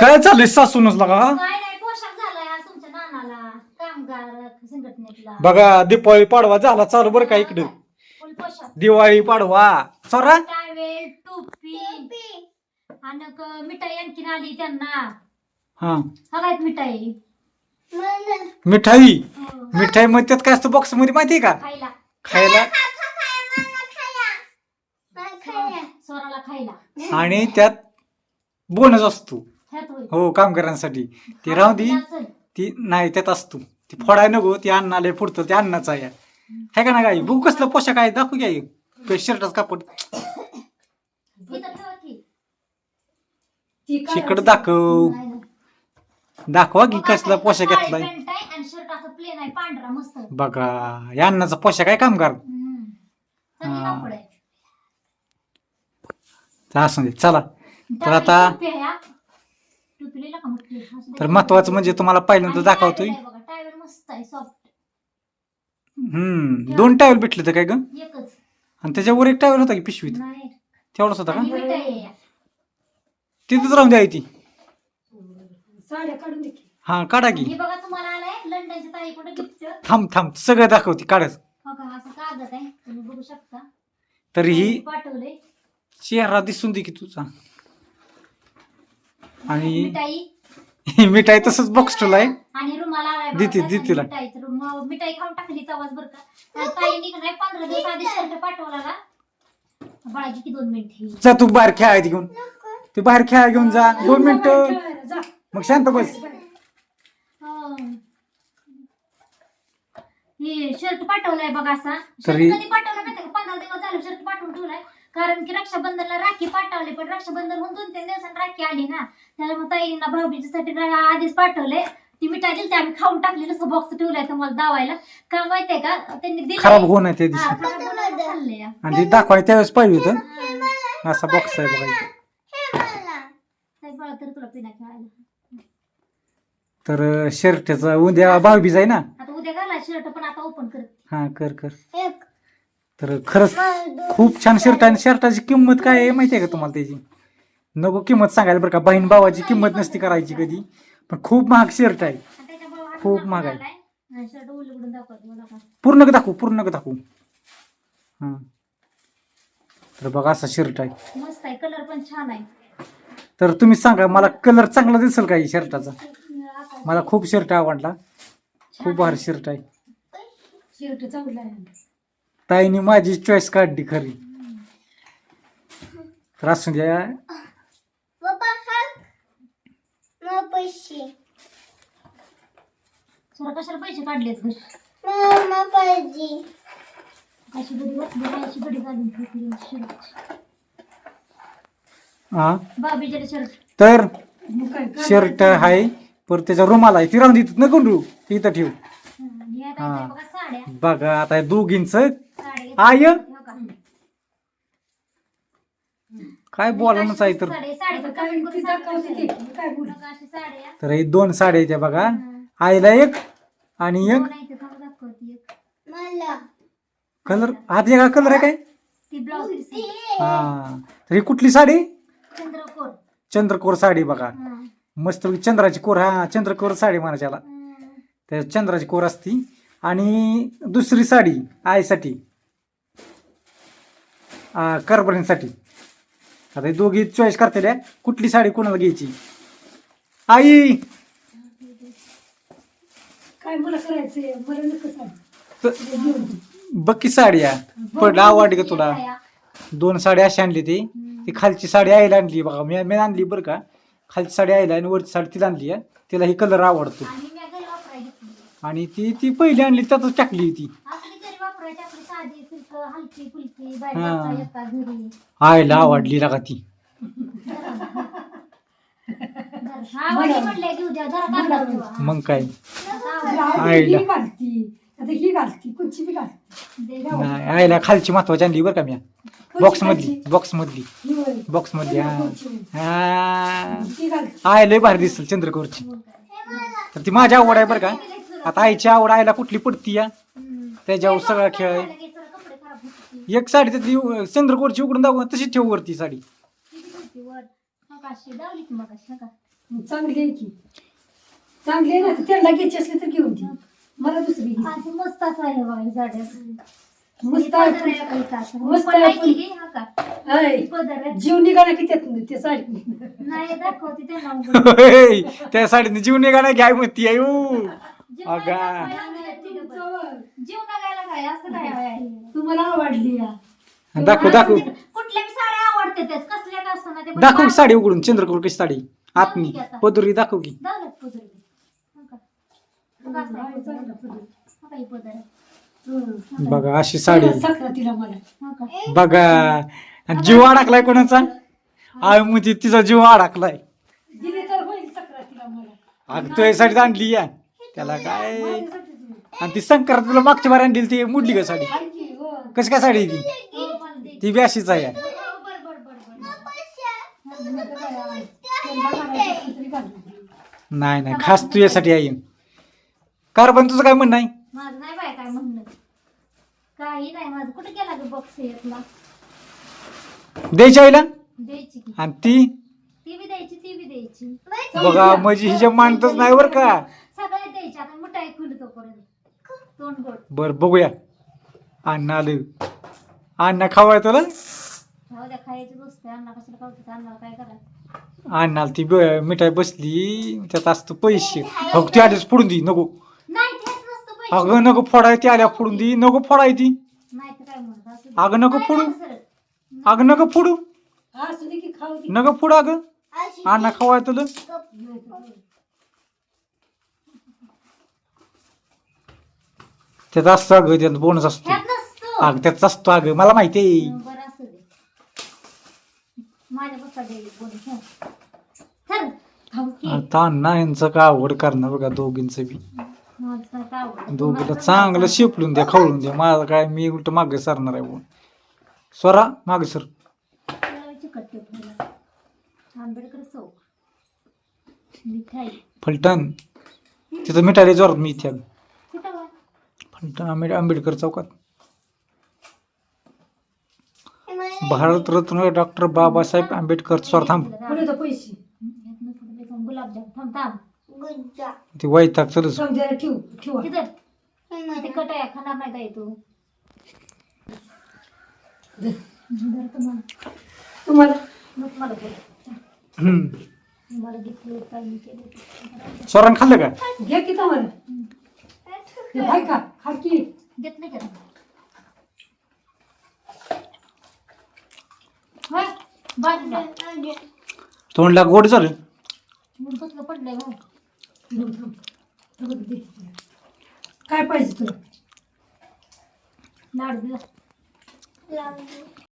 काय चाललंय सासूनच लागा? काय नाही पोशाख झालाय आज तुमच्या नानाला. कामगार संघटनेतला बघा दीपावली पाडवा झाला चालू बरं का इकडं. फुल पोशाख. दिवाळी पाडवा. सरा? टावेल टोपी. आणि क- मिठाई आणखीन आली त्यांना. हा. हवायत मिठाई. मिठाई? हो. मिठाई मध्ये त्यात काय असतं बॉक्समध्ये माहितीये का? खायला. खायला. स्वराला खायला. आणि त्यात बोनस असतो. ह्यात होय हो कामगारांसाठी ते राहू दे असेल. ती नाही त्यात असतो ती फोडाय नको ती अन्नाले फुडतं ते अन्नाचं आहे है का ना गाई बघू कसलं पोशाख आहे दाखवू घ्या शर्टाच कापड इथं ठेवा की. शिकड दाखव नाही, नाही. दाखवा की कसला पोशाख काळी घेतलाय पॅन्ट आहे आणि शर्ट असं प्लेन आहे पांढरा मस्त बघा या अन्नाचा पोशाख आहे कामगार हम्म. चांगली हा. कापड आहे. तर असू दे चला तर आता टोपी आहे हा. टोपी लिहिलं का मोठी? असं तर. महत्वाचं म्हणजे तुम्हाला पहिल्यांदा दाखवतोय? टावेल आहे बघा, टावेल मस्त आहे सॉफ्ट हम्म दोन टावेल भेटले तर काय ग? एकच. आणि त्याच्यावर एक टावेल होता की पिशवीत? नाही. तेवढाच होता आणि का. तिथंच राहून द्याय ती साड्या काढून दे की. हा काढा की. हे बघा तुम्हाला आलाय? लंडनच्या ताईकडे गिफ्ट थांब थांब सगळं दाखवते काढच. बघा असं कागद आहे तुम्ही बघू शकता. तरीही पाठवले चेहरा दिसून दे की तुझा. आणि मिठाई. मिठाई तसंच बॉक्स ठेवलाय आणि रुमाला आलाय देते-. देते तिला. आणि मिठाईचं रुम- मिठाई खाऊन टाकली तवाच बरं का. तर ताईने का नाही पंधरा दिवस आधी शर्ट पाठवला ना. बाळाची की दोन मिनिट जा तू बाहेर खेळायला घेऊन. तू बाहेर खेळायला घेऊन जा. दोन मिनिटं. मग शांत बस. हे. शर्ट पाठवलाय बघा असा. शर्ट तरी- कधी पाठवला माहिती का? पंधरा दिवस झाले शर्ट पाठवून ठेवलाय. कारण की रक्षाबंधनला राखी पाठवली पण रक्षाबंधन होऊन दोन तीन दिवसांनी राखी आली ना. त्याच्यामुळे ताईंना भाऊबीजेसाठी आधीच पाठवले ती मिठाई दिली आम्ही खाऊन टाकलेलं बॉक्स ठेवलाय तुम्हाला दावायला. का माहितीये का? त्यांनी दिलं खराब होऊ नये त्या दिवशी. आणि ते दाखवाय त्यावेळेस पाहिजे होतं. असा बॉक्स आहे बघा इथे. ताई बाळा तर तुला पिना खेळायला. तर शर्टचा उद्या भाऊबीज आहे ना. आता उद्या घाला शर्ट पण आता ओपन कर. हा कर कर. तर खरंच खूप छान शर्ट आहे आणि शर्टाची किंमत काय आहे माहिती आहे का तुम्हाला त्याची? नको किंमत सांगायला बरं का बहीण भावाची किंमत नसती करायची कधी. पण खूप महाग शर्ट आहे. खूप महाग आहे. पूर्ण दाखवू पूर्ण दाखवू. हा. तर बघा असा शर्ट आहे. कलर पण छान आहे. तर तुम्ही सांगा मला कलर चांगला दिसेल का शर्टाचा मला खूप शर्ट आवडला. खूप भारी शर्ट आहे. शर्ट चांगला आहे. ताईने माझी चॉईस काढली खरी. तर असू द्या. सर कशाला पैसे काढलेत ग? अशी गडी बसली अशी गडी घालून ठेवली शर्ट. हा बाबीचे शर्ट. मग तर काय? शर्ट आहे पर त्याचा रुमाल आहे ती राहून देतात न गुंडू इथं ठेव. हा. बघा आता दोघींच. आय? का? काय बोलायचं आहे तर? की, तर हे दोन साड्या आहेत त्या बघा. आईला एक आणि एक. कलर हात एक. कलर आहे काय? हा. तर ही कुठली साडी? चंद्रकोर. चंद्रकोर साडी बघा. मस्त चंद्राची कोर हा चंद्रकोर साडी म्हणा त्याला. त्या चंद्राची कोर असती. आणि दुसरी साडी आईसाठी करबरणीसाठी आता हे दोघी चॉईस करतेल्या कुठली साडी कोणाला घ्यायची? आई! काय मला बक्की साडी. पडला आवडली का तुला? दोन साडी अशी आणली ती. ती खालची साडी आईला आणली. बघा मी मी आणली बरं का. खालची साडी आईला आणि वरची साडी तिला आणली आहे तिला ही कलर आवडतो आणि मी घरी वापरायला घेतली. आणि ती ती पहिली आणली त्यातच टाकली ती. आपली घरी वापरायची आपली साधी सिल्क हलकी फुलकी हा. बायकाचा येता घरी. आईला आवडली लागा ती. जरा- म्हणले जरा कांदा. मग काय? आवडी आईला. ही घालती आता ही घालती कुठची बी घालती. दे. नाही आईला खालची महत्वाची आणली बरं का मी बॉक्स मधली बॉक्स मधली. ही. बॉक्स मधली हा. हा. ती घालती. आय लय भारी दिसेल चंद्रकोरची. तर ती माझी आवड आहे बरं का? आता आईची आवड आईला कुठली पडती या. त्याच्यावर सगळा खेळ आहे. एक साडी त्यातली अं, चंद्रकोरची उघडून दाखव तशी ठेव वरती साडी. चांगली आहे ना तर त्यांना घ्यायची असली तर घेऊन ती मला दुसरी घे. मस्त असं आहे बघा ही साड्या मस्त आहे पदर आहे पण- बघा इथं असं. मस्त पण आहे नाही पण- की हा का? हाय. पदर आहे. जीव निघाला की त्यातून ते साडी नाही दाखवते त्यांना उघडून. होय, त्या साडीने जीव निघाला घ्याय म्हणती आहे ऊ. अगा. नाही दाखवायला तिघं पण. जीव नगायला काय असं काय आहे तुम्हाला आवडली या दाखव दाखव कुठल्या बी साड्या आवडते त्याच कसल्या का असताना ते पण दाखव की. साडी उघडून चंद्रकोर कशी साडी आतनी दाखव की आता. पदरी दाखव की दाखव पदर बी. हा का? हा का असं आहे पदर? हा का ही पदर आहे? हं. बघा अशी साडी सक्रातीला मला हा का? बघा आणि जीव अडकलाय कोणाचा आय म्हणजे तिचा जीव अडकलाय दिली तर होईल सक्रातीला मला अग तू यासाठी आणली या त्याला काय? माझ्यासाठी दिली. आणि ती संक्रांत तुला मागच्या बार आणली ती मुडली का साडी? हो. कशी काय साडी आहे ती? हो. ती बी अशीच आहे. हो, काय. नाही नाही खास तुझ्यासाठी आहे. कार पण तुझं काय म्हणणं आहे? माझं नाही बाय काय म्हणणं. काही नाही माझं कुठे गेला ग बॉक्स यातला द्यायची आईला? द्यायची की? आणि ती? ती बी द्यायची ती बी द्यायची. बघा म्हणजे हिच्या मानतच नाही बरं का. तोपर्यंत. तोंड गोड. बर बघूया. अण्णा आलं. अण्णा खावाय तुला खायची गोष्ट अण्णा कशाला काय ती ब- मिठाई बसली. त्यात असतं पैसे. अगं ती आलीच फोडून दी नको. नाही ठेच नसतं पैसे. अगं नको फोडाय ती आल्या फोडून दी. नको फोडाय ती. नाही तर काय म्हणत असं? अगं नको नाही, फोडू. नाही सरळ. अगं नको फोडू. असू दे की खाऊ दे. नको फोडू अगं. अण्णा खावाय तुला. नाही तर काय. त्यात असतं अगं त्यात बोनस असतो. नसतो. अगं त्यात असतो अगं मला माहिती आहे. बरं असू दे. माझ्या पप्पा द्यायला बोलू चल चल खाऊ की. आता अण्णा यांचं का आवड करणार बघा दोघींचं बी. माझं तर. दोघीला चांगलं शिपलून द्या खवळून द्या. माझं काय मी उलट मागे सरणार आहे बुवा. स्वरा मागे सर. त्याला चिकट टेपलेलं. आंबेडकर चौक. मिठाई. फलटण. तिथं मिठाई जोरात मी इथे आलो. आंबेड आंबेडकर चौकात. भारतरत्न डॉक्टर बाबासाहेब आंबेडकर स्वर थांब. ते केलं स्वरान खाल्लं का? घ्या की तुम्हाला. ते हाय का? खा की? घेतलं का तोंडला गोड झालं. मग कसलं पडलंय हो. काय पाहिजे तुला? लाडू.